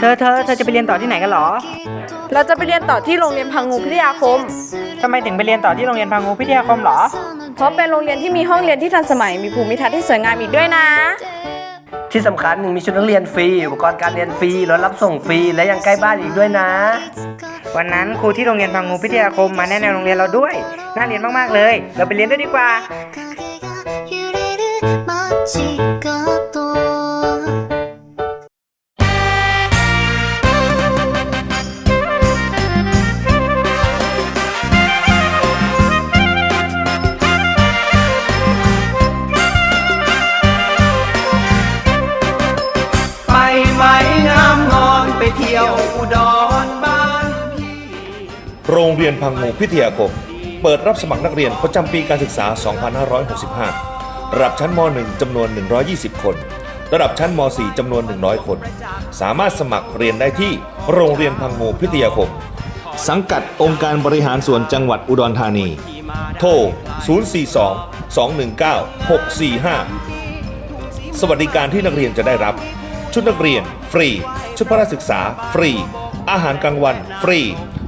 เธอเธอเธอจะไปเรียนต่อที่ไหนกันเหรอ เราจะไปเรียนต่อที่โรงเรียนพังงูพิทยาคม ทำไมถึงไปเรียนต่อที่โรงเรียนพางูพิทยาคมเหรอ เพราะเป็นโรงเรียนที่มีห้องเรียนที่ทันสมัย มีภูมิทัศน์ที่สวยงามอีกด้วยนะ ที่สำคัญมีชุดนักเรียนฟรี อุปกรณ์การเรียนฟรี รถรับส่งฟรี และยังใกล้บ้านอีกด้วยนะ วันนั้นครูที่โรงเรียนพางูพิทยาคมมาแนะแนวโรงเรียนเราด้วย น่าเรียนมากๆเลย เราไปเรียนด้วยดีกว่า เที่ยวอุดรบ้านพี่ โรงเรียนพังงูพิทยาคม เปิดรับสมัครนักเรียนประจำปีการศึกษา 2565 ระดับชั้นม .1 จำนวน 120 คน ระดับชั้นม .4 จำนวน 100 คน สามารถสมัครเรียนได้ที่โรงเรียนพังงูพิทยาคม สังกัดองค์การบริหารส่วนจังหวัดอุดรธานี โทร 042 219 645 สวัสดิการที่นักเรียนจะได้รับ ชุดนักเรียน ฟรี ชุดพระศึกษา ฟรี อาหารกลางวัน ฟรี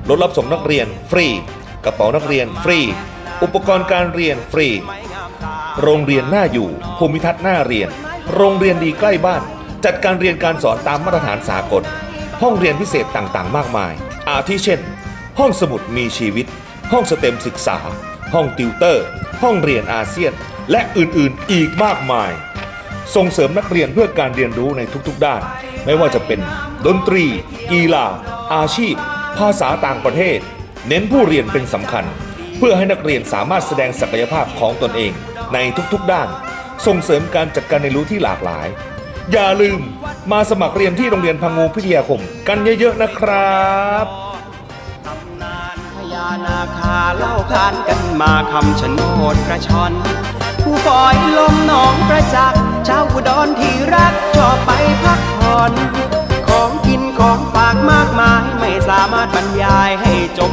รถรับส่งนักเรียน ฟรี กระเป๋านักเรียน ฟรี อุปกรณ์การเรียน ฟรี โรงเรียนน่าอยู่ ภูมิทัศน์น่าเรียน โรงเรียนดีใกล้บ้าน จัดการเรียนการสอนตามมาตรฐานสากล ห้องเรียนพิเศษต่างๆ มากมาย อาทิเช่น ห้องสมุดมีชีวิต ห้องสเต็มศึกษา ห้องติวเตอร์ ห้องเรียนอาเซียน และอื่นๆ อีกมากมาย ส่งเสริมนักเรียนเพื่อการเรียนรู้ในทุกๆด้าน ไม่ว่าจะเป็นดนตรี กีฬา อาชีพ ภาษาต่างประเทศ เน้นผู้เรียนเป็นสำคัญ เพื่อให้นักเรียนสามารถแสดงศักยภาพของตนเองในทุกๆด้าน ส่งเสริมการจัดการเรียนรู้ที่หลากหลาย อย่าลืมมาสมัครเรียนที่โรงเรียนพังงูพิทยาคม กันเยอะๆนะครับตำนานพญานาคาเล่าขานกันมาคำชะโนดกระชอนผู้ปล่อยลมหนองประจักษ ชาวอุดรที่รักชอบไปพักผ่อน ของกินของฝากมากมาย ไม่สามารถบรรยายให้จบ